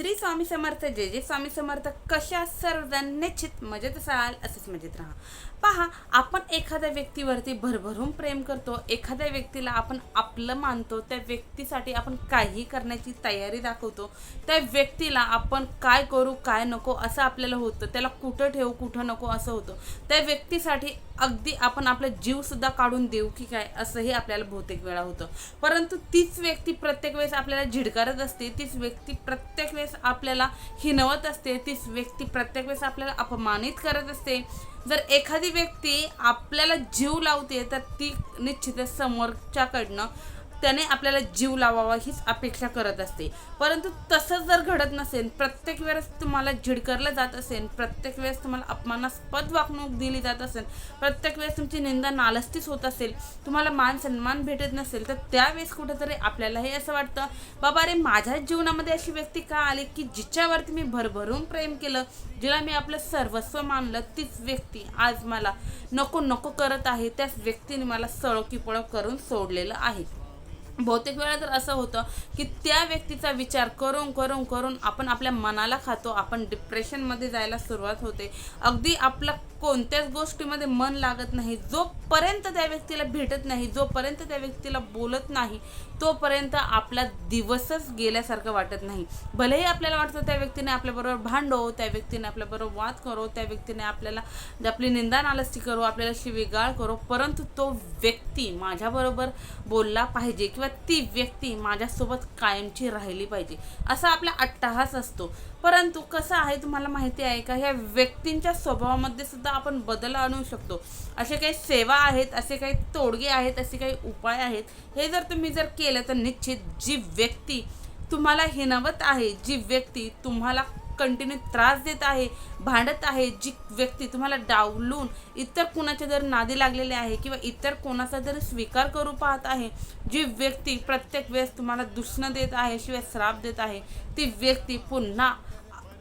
श्री स्वामी समर्थ जे जे स्वामी समर्थ. कशा सर्वजण निश्चित मजेत असाल असेच मजेत राहा. पहा आपण एखाद्या व्यक्तीवरती भरभरून प्रेम करतो एखाद्या व्यक्तीला आपण आपलं मानतो त्या व्यक्तीसाठी आपण काही करण्याची तयारी दाखवतो त्या व्यक्तीला आपण काय करू काय नको असं आपल्याला होतं त्याला कुठं ठेवू कुठं नको असं होतं. त्या व्यक्तीसाठी अगदी आपण आपला जीवसुद्धा काढून देऊ की काय असंही आपल्याला बहुतेक वेळा होतं. परंतु तीच व्यक्ती प्रत्येक वेळेस आपल्याला झिडकारत असते तीच व्यक्ती प्रत्येक वेळेस आपल्याला हिनवत असते तीच व्यक्ती प्रत्येक वेळेस आपल्याला अपमानित करत असते. जर एखादी व्यक्ती आपल्याला जीव लावते तर ती निश्चितच समोरच्याकडनं त्याने आपल्याला जीव लावावा हीच अपेक्षा करत असते. परंतु तसं जर घडत नसेल प्रत्येक वेळेस तुम्हाला झिडकरलं जात असेल प्रत्येक वेळेस तुम्हाला अपमानास्पद वागणूक दिली जात असेल प्रत्येक वेळेस तुमची निंदा नालस्तीच होत असेल तुम्हाला मान सन्मान भेटत नसेल तर त्यावेळेस कुठेतरी आपल्यालाही असं वाटतं बाबा रे माझ्या जीवनामध्ये अशी व्यक्ती का आली की जिच्यावरती मी भरभरून प्रेम केलं जिला मी आपलं सर्वस्व मानलं तीच व्यक्ती आज मला नको नको करत आहे त्याच व्यक्तीने मला सळो की पळो करून सोडलेलं आहे. बहुतेक वेळा तर असं होतं की त्या व्यक्तीचा विचार करून करून करून आपण आपल्या मनाला खातो आपण डिप्रेशनमध्ये जायला सुरुवात होते. अगदी आपला कोणत्याच गोष्टीमध्ये मन लागत नाही जोपर्यंत त्या व्यक्तीला भेटत नाही जोपर्यंत त्या व्यक्तीला बोलत नाही तोपर्यंत आपला दिवसच गेल्यासारखं वाटत नाही. भलेही आपल्याला वाटतं त्या व्यक्तीने आपल्याबरोबर भांडो त्या व्यक्तीने आपल्याबरोबर वाद करो त्या व्यक्तीने आपल्याला आपली निंदा नालस्ती करो आपल्याला शिवीगाळ करो परंतु तो व्यक्ती माझ्याबरोबर बोलला पाहिजे किंवा ती व्यक्ती माझ्यासोबत कायमची राहिली पाहिजे असा आपला अट्टाहास असतो. परंतु कसं आहे तुम्हाला माहिती आहे का ह्या व्यक्तींच्या स्वभावामध्ये सुद्धा आपण बदल आणू शकतो. असे काही सेवा आहेत असे काही तोडगे आहेत असे काही उपाय आहेत हे जर तुम्ही जर केलं तर निश्चित जी व्यक्ती तुम्हाला हिनवत आहे जी व्यक्ती तुम्हाला कंटिन्यू त्रास देत आहे भांडत आहे जी व्यक्ती तुम्हाला डावलून इतर कुणाच्या जर नादी लागलेले आहे किंवा इतर कोणाचा जर स्वीकार करू पाहत आहे जी व्यक्ती प्रत्येक वेळेस तुम्हाला दुष्ण देत आहे शिवाय श्राप देत आहे ती व्यक्ती पुन्हा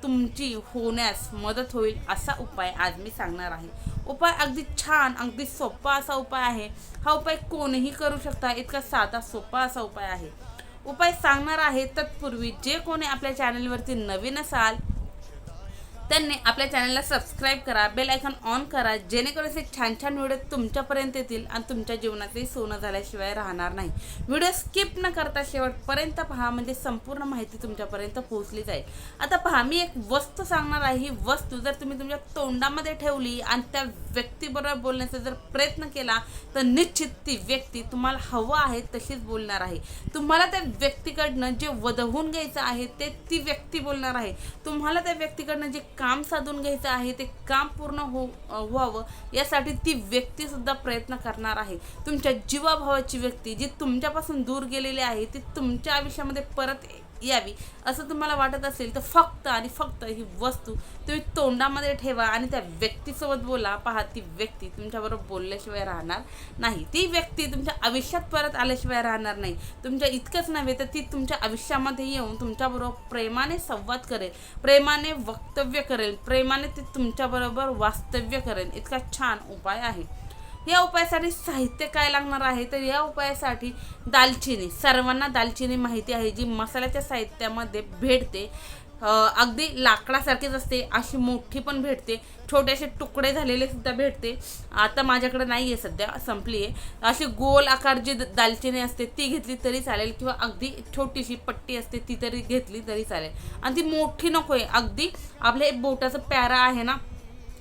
तुमची होण्यास मदत होईल असा उपाय आज मी सांगणार आहे. उपाय अगदी छान अगदी सोपा असा उपाय आहे. हा उपाय कोणीही करू शकता इतका साधा सोपा असा उपाय आहे. उपाय सांगणार आहे तत्पूर्वी जे कोणी आपल्या चॅनलवरती नवीन असाल त्यांनी आपल्या चॅनलला सबस्क्राईब करा बेल आयकॉन ऑन करा जेणेकरून असे छान छान व्हिडिओ तुमच्यापर्यंत येतील आणि तुमच्या जीवनातही सोनं झाल्याशिवाय राहणार नाही. व्हिडिओ स्किप न करता शेवटपर्यंत पहा म्हणजे संपूर्ण माहिती तुमच्यापर्यंत पोहोचली जाईल. आता पहा मी एक वस्तू सांगणार आहे. ही वस्तू जर तुम्ही तुमच्या तोंडामध्ये ठेवली आणि त्या व्यक्तीबरोबर बोलण्याचा जर प्रयत्न केला तर निश्चित ती व्यक्ती तुम्हाला हवं आहे तशीच बोलणार आहे. तुम्हाला त्या व्यक्तीकडनं जे वधवून घ्यायचं आहे ते ती व्यक्ती बोलणार आहे. तुम्हाला त्या व्यक्तीकडनं जे काम साधून घ्यायचं आहे ते काम पूर्ण हो व्हावं यासाठी ती व्यक्तीसुद्धा प्रयत्न करणार आहे. तुमच्या जीवाभावाची व्यक्ती जी तुमच्यापासून दूर गेलेली आहे ती तुमच्या आयुष्यामध्ये परत यावी. असं तुम्हाला वाटत असेल तर फक्त आणि फक्त ही वस्तू तुम्ही तोंडामध्ये ठेवा आणि त्या व्यक्तीसोबत बोला. पहा ती व्यक्ती तुमच्याबरोबर बोलल्याशिवाय राहणार नाही. ती व्यक्ती तुमच्या आयुष्यात परत आल्याशिवाय राहणार नाही. तुमच्या इतकंच नव्हे तर ती तुमच्या आयुष्यामध्ये येऊन तुमच्याबरोबर प्रेमाने संवाद करेल. प्रेमाने वक्तव्य करेल. प्रेमाने ती तुमच्याबरोबर वास्तव्य करेल. इतका छान उपाय आहे. या उपायासाठी साहित्य काय लागणार आहे? तर या उपायासाठी दालचिनी. सर्वांना दालचिनी माहिती आहे जी मसाल्याच्या साहित्यामध्ये भेटते. अगदी लाकडासारखीच असते अशी मोठी पण भेटते. छोटेसे तुकडे झालेले सुद्धा भेटते. आता माझ्याकडे नाही आहे सध्या संपली आहे अशी गोल आकार जी दालचिनी असते ती घेतली तरी चालेल किंवा अगदी छोटीशी पट्टी असते ती तरी घेतली तरी चालेल. आणि ती मोठी नको आहे अगदी आपल्या बोटाचं पॅरा आहे ना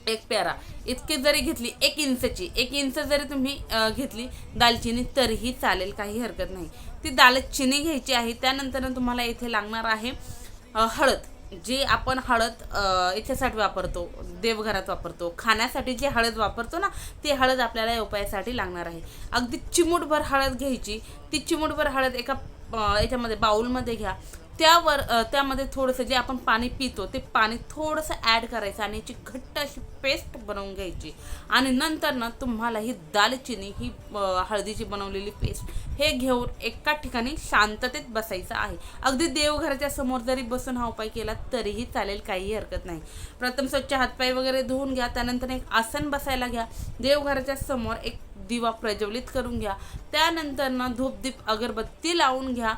एक प्यारा. इतकी जरी घेतली एक इंचची एक इंच जरी तुम्ही घेतली दालचिनी तरीही चालेल काही हरकत नाही. ती दालचिनी घ्यायची आहे त्यानंतर तुम्हाला इथे लागणार आहे हळद. जी आपण हळद याच्यासाठी वापरतो देवघरात वापरतो खाण्यासाठी जी हळद वापरतो ना ती हळद आपल्याला या उपायासाठी लागणार आहे. अगदी चिमूटभर हळद घ्यायची ती चिमूटभर हळद एका याच्यामध्ये बाऊलमध्ये घ्या. त्यावर त्यामध्ये थोडंसं जे आपण पाणी पितो ते पाणी थोडंसं ॲड करायचं आणि याची घट्ट अशी पेस्ट बनवून घ्यायची. आणि नंतर ना तुम्हाला ही दालचिनी ही हळदीची बनवलेली पेस्ट हे घेऊन एका ठिकाणी शांततेत बसायचं आहे. अगदी देवघराच्या समोर जरी बसून हा उपाय केला तरीही चालेल काही हरकत नाही. प्रथम स्वच्छ हातपाय वगैरे धुवून घ्या त्यानंतर एक आसन बसायला घ्या. देवघराच्या समोर एक दिवा प्रज्वलित करून घ्या. त्यानंतर ना धूपदीप अगरबत्ती लावून घ्या.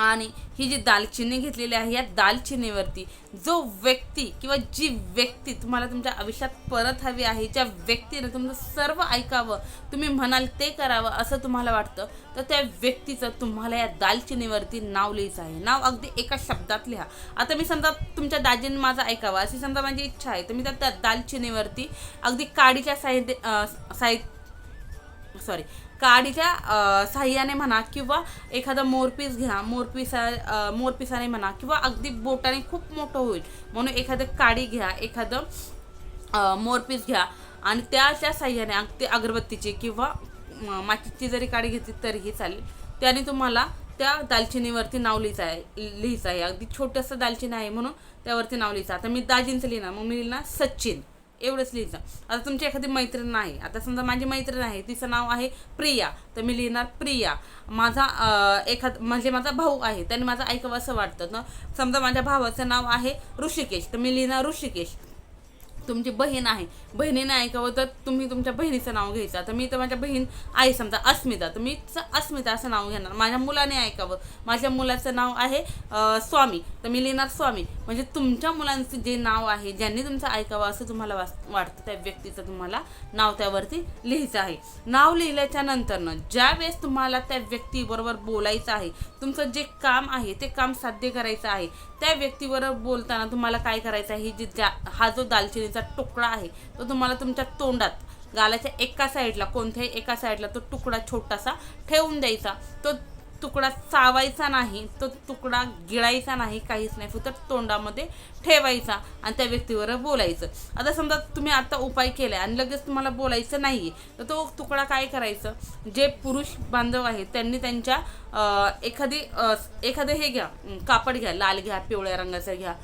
आणि ही जी दालचिनी घेतलेली आहे या दालचिनीवरती जो व्यक्ती किंवा जी व्यक्ती तुम्हाला तुमच्या आयुष्यात परत हवी आहे ज्या व्यक्तीनं तुमचं सर्व ऐकावं तुम्ही म्हणाल ते करावं असं तुम्हाला वाटतं तर त्या व्यक्तीचं तुम्हाला या दालचिनीवरती नाव लिहायचं आहे. नाव अगदी एका शब्दात लिहा. आता मी समजा तुमच्या दाजीने माझं ऐकावं अशी समजा माझी इच्छा आहे तर मी त्या दालचिनीवरती अगदी काडीच्या साहित्य साहित्य सॉरी काडीच्या सहाय्याने साह्याने म्हणा किंवा एखादा मोरपीस घ्या मोरपिसा मोरपिसाने म्हणा किंवा अगदी बोटाने खूप मोठं होईल. म्हणून एखादं काडी घ्या एखादं मोरपीस घ्या आणि त्याच्या साह्याने अगदी अगरबत्तीची किंवा मातीची जरी काडी घेतली तरीही चालेल. त्याने तुम्हाला त्या दालचिनीवरती नाव लिहिचं आहे लिहिचं आहे. अगदी छोटंसं दालचिनी आहे म्हणून त्यावरती नाव लिहिचं आता मी दाजींचं लिहिणार मग मी लिहिणार सचिन. एवढंच लिहायचं आता तुमची एखादी मैत्रीण आहे आता समजा माझी मैत्रीण आहे तिचं नाव आहे प्रिया तर मी लिहिणार प्रिया. माझा एखाद म्हणजे माझा भाऊ आहे त्याने माझं ऐकावं असं वाटतं. ना समजा माझ्या भावाचं नाव आहे ऋषिकेश तर मी लिहिणार ऋषिकेश. तुमची बहीण आहे. बहिणीने ऐकावं तर तुम्ही तुमच्या बहिणीचं नाव घ्यायचं. आता मी तर माझ्या बहीण आहे समजा अस्मिता तर मी अस्मिता असं नाव घेणार. माझ्या मुलाने ऐकावं. माझ्या मुलाचं नाव आहे स्वामी. तर मी लिहिणार स्वामी. म्हणजे तुमच्या मुलांचं जे नाव आहे ज्यांनी तुमचं ऐकावं असं तुम्हाला वास- वाटतं त्या व्यक्तीचं तुम्हाला नाव त्यावरती लिहायचं आहे. नाव लिहिल्याच्या नंतरनं ज्या वेळेस तुम्हाला त्या व्यक्तीबरोबर बोलायचं आहे तुमचं जे काम आहे ते काम साध्य करायचं आहे त्या व्यक्तीबरोबर बोलताना तुम्हाला काय करायचं आहे? ही जी ज्या हा जो दालचिनी दालचिनीचा तुकडा आहे तो तुम्हाला तुमच्या तोंडात गालाच्या एका साईडला कोणत्याही एका साईडला तो तुकडा छोटासा ठेवून द्यायचा. तो तुकडा चावायचा नाही तो तुकडा गिळायचा नाही काहीच नाही फक्त तोंडामध्ये ठेवायचा आणि त्या व्यक्तीवर बोलायचं. आता समजा तुम्ही आता उपाय केला आणि लगेच तुम्हाला बोलायचं नाही आहे तर तो तुकडा काय करायचं? जे पुरुष बांधव आहेत त्यांनी त्यांच्या एखादी एखादं हे घ्या कापड घ्या लाल घ्या पिवळ्या रंगाचं घ्या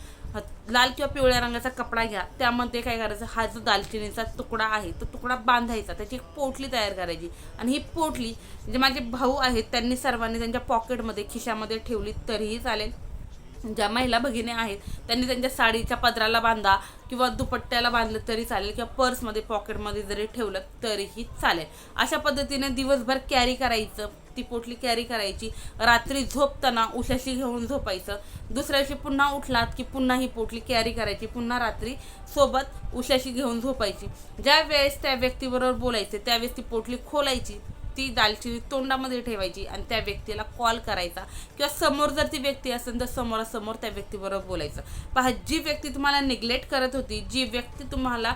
लाल किंवा पिवळ्या रंगाचा कपडा घ्या. त्यामध्ये काय करायचं हा जो दालचिनीचा तुकडा आहे तो तुकडा बांधायचा. त्याची एक पोटली तयार करायची. आणि ही पोटली जे माझे भाऊ आहेत त्यांनी सर्वांनी त्यांच्या पॉकेटमध्ये खिशामध्ये ठेवली तरीही चालेल. ज्या महिला भगिनी आहेत त्यांनी त्यांच्या साडीच्या पदराला बांधा किंवा दुपट्ट्याला बांधलं तरी चालेल किंवा पर्समध्ये पॉकेटमध्ये जरी ठेवलं तरीही चालेल. अशा पद्धतीने दिवसभर कॅरी करायचं ती पोटली कॅरी करायची रात्री झोपताना उशाशी घेऊन झोपायचं दुसऱ्या दिवशी पुन्हा उठलात की पुन्हा ही पोटली कॅरी करायची पुन्हा रात्री सोबत उशाशी घेऊन झोपायची. ज्या वेळेस त्या व्यक्तीबरोबर बोलायचे त्यावेळेस ती पोटली खोलायची ती दालचिनी तोंडामध्ये ठेवायची आणि त्या व्यक्तीला कॉल करायचा. किंवा समोर जर ती व्यक्ती असेल तर समोरासमोर त्या व्यक्तीबरोबर बोलायचं. पहा जी व्यक्ती तुम्हाला निग्लेक्ट करत होती जी व्यक्ती तुम्हाला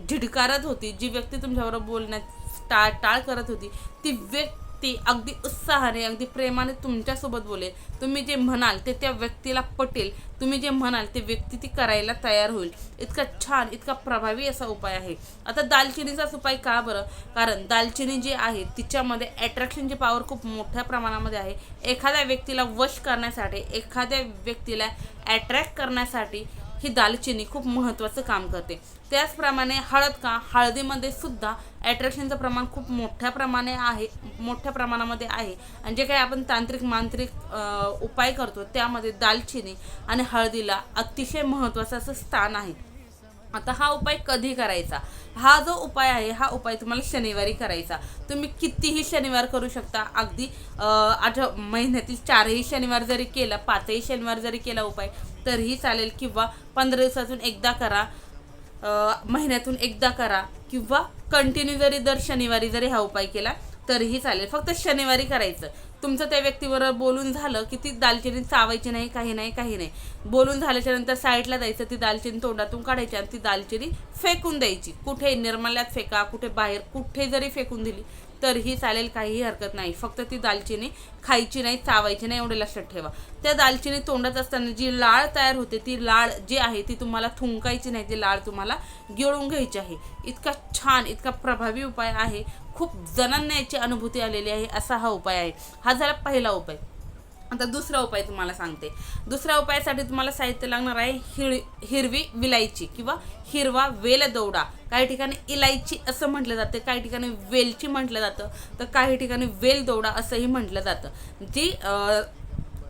झिडकारत होती जी व्यक्ती तुमच्याबरोबर बोलण्यात टाळ टाळ करत होती ती व्यक्ती अगदी उत्साहाने अगदी प्रेमाने तुमच्यासोबत बोलेल. तुम्ही जे म्हणाल ते त्या व्यक्तीला पटेल. तुम्ही जे म्हणाल ते व्यक्ती ती करायला तयार होईल. इतका छान इतका प्रभावी असा उपाय आहे. आता दालचिनीचाच उपाय का बरं? कारण दालचिनी जी आहे तिच्यामध्ये अट्रॅक्शनची पॉवर खूप मोठ्या प्रमाणामध्ये आहे. एखाद्या व्यक्तीला वश करण्यासाठी एखाद्या व्यक्तीला अट्रॅक्ट करण्यासाठी ही दालचिनी खूप महत्त्वाचं काम करते. त्याचप्रमाणे हळद का? हळदीमध्ये सुद्धा ॲट्रॅक्शनचं प्रमाण खूप मोठ्या प्रमाणे आहे मोठ्या प्रमाणामध्ये आहे. आणि जे काही आपण तांत्रिक मांत्रिक उपाय करतो त्यामध्ये दालचिनी आणि हळदीला अतिशय महत्त्वाचं असं स्थान आहे. आता हा उपाय कधी करायचा? हा जो उपाय आहे हा उपाय तुम्हाला शनिवारी करायचा. तुम्ही कितीही शनिवार करू शकता. अगदी आठ महिन्यातील चारही शनिवार जरी केला पाचही शनिवार जरी केला उपाय तरीही चालेल किंवा पंधरा दिवसातून एकदा करा. महिन्यातून एकदा करा किंवा कंटिन्यू जरी दर शनिवारी जरी हा उपाय केला तरीही चालेल. फक्त शनिवारी करायचं. तुमचं त्या व्यक्तीबरोबर बोलून झालं की ती दालचिनी चावायची नाही काही नाही काही नाही. बोलून झाल्याच्यानंतर साईडला जायचं ती दालचिनी तोंडातून काढायची आणि ती दालचिनी फेकून द्यायची. कुठे निर्मल्यात फेका कुठे बाहेर कुठे जरी फेकून दिली तरीही चालेल काहीही हरकत नाही. फक्त ती दालचिनी खायची नाही चावायची नाही एवढे लक्षात ठेवा. त्या दालचिनी तोंडात असताना जी लाळ तयार होते ती लाळ जी आहे ती तुम्हाला थुंकायची नाही ती लाळ तुम्हाला गिळून घ्यायची आहे. इतका छान इतका प्रभावी उपाय आहे. खूप जणांना याची अनुभूती आलेली आहे असा हा उपाय आहे. हा झाला पहिला उपाय. आता दुसरा उपाय तुम्हाला सांगते. दुसऱ्या उपायासाठी तुम्हाला साहित्य लागणार आहे हिर हिरवी विलायची किंवा हिरवा वेल दौडा. काही ठिकाणी इलायची असं म्हटलं जातं काही ठिकाणी वेलची म्हटलं जातं तर काही ठिकाणी वेल दौडा असंही म्हटलं जातं. जी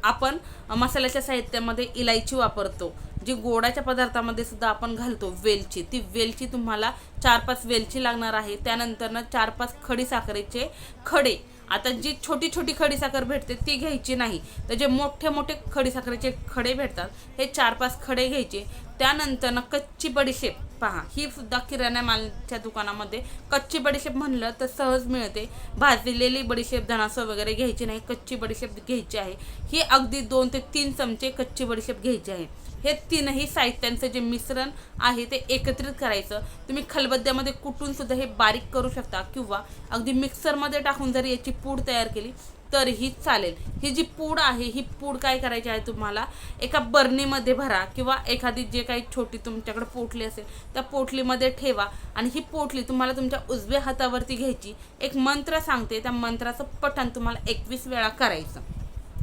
आपण मसाल्याच्या साहित्यामध्ये इलायची वापरतो जी गोडाच्या पदार्थामध्ये सुद्धा आपण घालतो वेलची ती वेलची तुम्हाला चार पाच वेलची लागणार आहे. त्यानंतरनं चार पाच खडी साखरेचे खडे आता जी छोटी छोटी खडीसाखर भेटते ती घ्यायची नाही. तर जे मोठे मोठे खडीसाखरेचे खडे भेटतात हे चार पाच खडे घ्यायचे. त्यानंतर ना कच्ची बडीशेप पहा ही सुद्धा किराणा मालच्या दुकानामध्ये कच्ची बडीशेप म्हणलं तर सहज मिळते. भाजलेली बडीशेप धनासो वगैरे घ्यायची नाही कच्ची बडीशेप घ्यायची आहे. ही अगदी दोन ते तीन चमचे कच्ची बडीशेप घ्यायची आहे. हे तीनही साहित्यांचं जे मिश्रण आहे ते एकत्रित करायचं. तुम्ही खलबद्द्यामध्ये कुटून सुद्धा हे बारीक करू शकता किंवा अगदी मिक्सरमध्ये टाकून जर याची पूड तयार केली तरीही चालेल. ही जी पूड आहे ही पूड काय करायची आहे तुम्हाला? एका बर्नीमध्ये भरा किंवा एखादी जे काही छोटी तुमच्याकडे पोटली असेल त्या पोटलीमध्ये ठेवा आणि ही पोटली तुम्हाला तुमच्या उजव्या हातावरती घ्यायची. एक मंत्र सांगते त्या मंत्राचं पठण तुम्हाला एकवीस वेळा करायचं.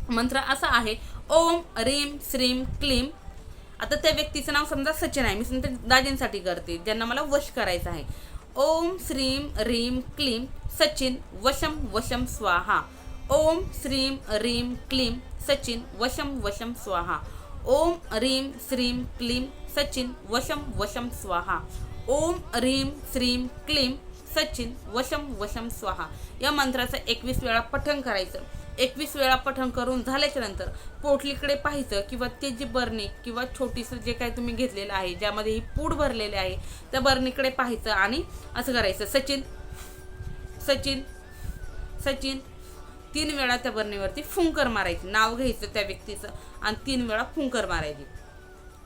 मंत्र असा आहे ओम रीम श्रीम क्लीम आता त्या व्यक्तीचं नाव समजा सचिन आहे. मी समजा दाजींसाठी करते. ज्यांना मला वश करायचं आहे. ओम श्रीम रीम क्लीम सचिन वशम वशम स्वाहा. ओम श्रीम रीम क्लीम सचिन वशम वशम स्वाहा. ओम रीम श्रीम क्लीम सचिन वशम वशम स्वाहा. ओम रीम श्रीम क्लीम सचिन वशम वशम स्वाहा. या मंत्राचं एकवीस वेळा पठण करायचं. एकवीस वेळा पठण करून झाल्याच्यानंतर पोटलीकडे पाहायचं किंवा ते जी बरणी किंवा छोटीसं जे काही तुम्ही घेतलेलं आहे ज्यामध्ये ही पूड भरलेली आहे त्या बरणीकडे पाहायचं आणि असं करायचं. सचिन सचिन सचिन तीन वेळा त्या बरणीवरती फुंकर मारायची. नाव घ्यायचं त्या व्यक्तीचं आणि तीन वेळा फुंकर मारायची.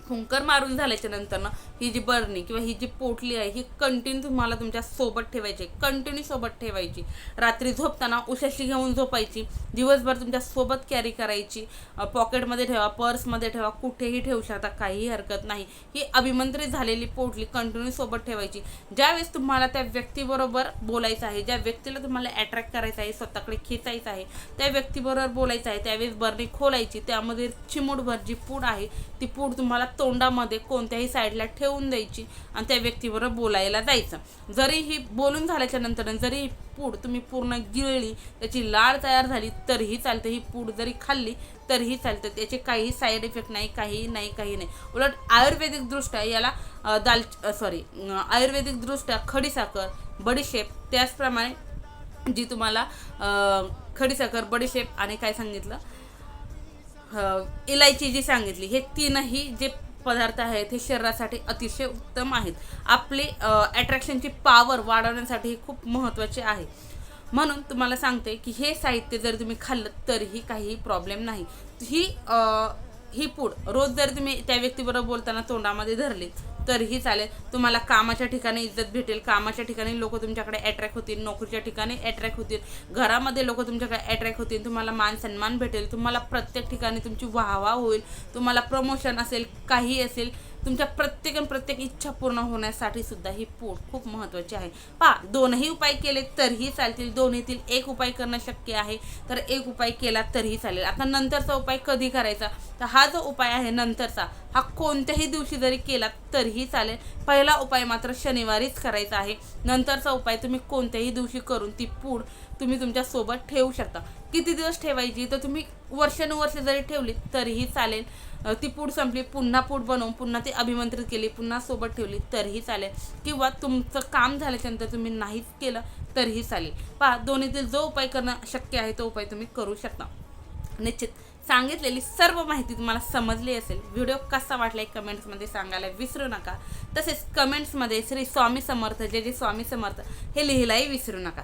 हुंकर मारून झाल्याच्यानंतर ना ही जी बरणी किंवा ही जी पोटली आहे ही कंटिन्यू तुम्हाला तुमच्यासोबत ठेवायची कंटिन्यू सोबत ठेवायची. रात्री झोपताना उशाशी घेऊन झोपायची दिवसभर तुमच्यासोबत कॅरी करायची पॉकेटमध्ये ठेवा पर्समध्ये ठेवा कुठेही ठेवू शकता काहीही हरकत नाही. ही अभिमंत्रित झालेली पोटली कंटिन्यू सोबत ठेवायची. ज्यावेळेस तुम्हाला त्या व्यक्तीबरोबर बोलायचं आहे ज्या व्यक्तीला तुम्हाला अट्रॅक्ट करायचं आहे स्वतःकडे खेचायचं आहे त्या व्यक्तीबरोबर बोलायचं आहे त्यावेळेस बरणी खोलायची त्यामध्ये चिमूटभर जी पूड आहे ती पूड तुम्हाला तोंडामध्ये कोणत्याही साईडला ठेवून द्यायची आणि त्या व्यक्तीबरोबर बोलायला जायचं. जरी ही बोलून झाल्याच्यानंतर जरी ही पूड तुम्ही पूर्ण गिळली त्याची लाळ तयार झाली तरीही चालते. ही पूड जरी खाल्ली तरीही चालतं. त्याचे काही साईड इफेक्ट नाही काही नाही काही नाही. उलट आयुर्वेदिकदृष्ट्या याला दाल सॉरी आयुर्वेदिकदृष्ट्या खडीसाखर बडीशेप त्याचप्रमाणे जी तुम्हाला खडीसाखर बडीशेप आणि काय सांगितलं? इलायची जी सांगितली हे तीनही जे पदार्थ आहेत हे शरीरासाठी अतिशय उत्तम आहेत. आपले अट्रॅक्शनची पॉवर वाढवण्यासाठी हे खूप महत्त्वाचे आहे. म्हणून तुम्हाला सांगते की हे साहित्य जर तुम्ही खाल्लं तरीही काही प्रॉब्लेम नाही. ही ही पूड रोज जर तुम्ही त्या व्यक्तीबरोबर बोलताना तोंडामध्ये धरली तरीही चालेल. तुम्हाला कामाच्या ठिकाणी इज्जत भेटेल. कामाच्या ठिकाणी लोक तुमच्याकडे अट्रॅक्ट होतील. नोकरीच्या ठिकाणी अट्रॅक्ट होतील. घरामध्ये लोक तुमच्याकडे अट्रॅक्ट होतील. तुम्हाला मान सन्मान भेटेल. तुम्हाला प्रत्येक ठिकाणी तुमची वाहवा होईल. तुम्हाला प्रमोशन असेल काही असेल तुमच्या प्रत्येक आणि प्रत्येक इच्छा पूर्ण होण्यासाठी सुद्धा ही पूड खूप महत्त्वाची आहे. पा दोनही उपाय केले तरीही चालतील दोन्हीतील एक उपाय करणं शक्य आहे. तर एक उपाय केला तरीही चालेल. आता नंतरचा उपाय कधी करायचा? तर हा जो उपाय आहे नंतरचा हा कोणत्याही दिवशी जरी केला तरीही चालेल. पहिला उपाय मात्र शनिवारीच करायचा आहे. नंतरचा उपाय तुम्ही कोणत्याही दिवशी करून ती पूड तुम्ही तुमच्यासोबत ठेवू शकता. किती दिवस ठेवायची? तर तुम्ही वर्षानुवर्ष जरी ठेवली तरीही चालेल. ती पूड संपली पुन्हा पूड बनवून पुन्हा ती अभिमंत्रित केली पुन्हा सोबत ठेवली तरीही चालेल. किंवा तुमचं काम झाल्याच्यानंतर तुम्ही नाहीच केलं तरीही चालेल. पहा दोन्हीतील जो उपाय करणं शक्य आहे तो उपाय तुम्ही करू शकता. निश्चित. सांगितलेली सर्व माहिती तुम्हाला समजली असेल. व्हिडिओ कसा वाटला आहे कमेंट्समध्ये सांगायला विसरू नका. तसेच कमेंट्समध्ये श्री स्वामी समर्थ जे जे स्वामी समर्थ हे लिहिलाही विसरू नका.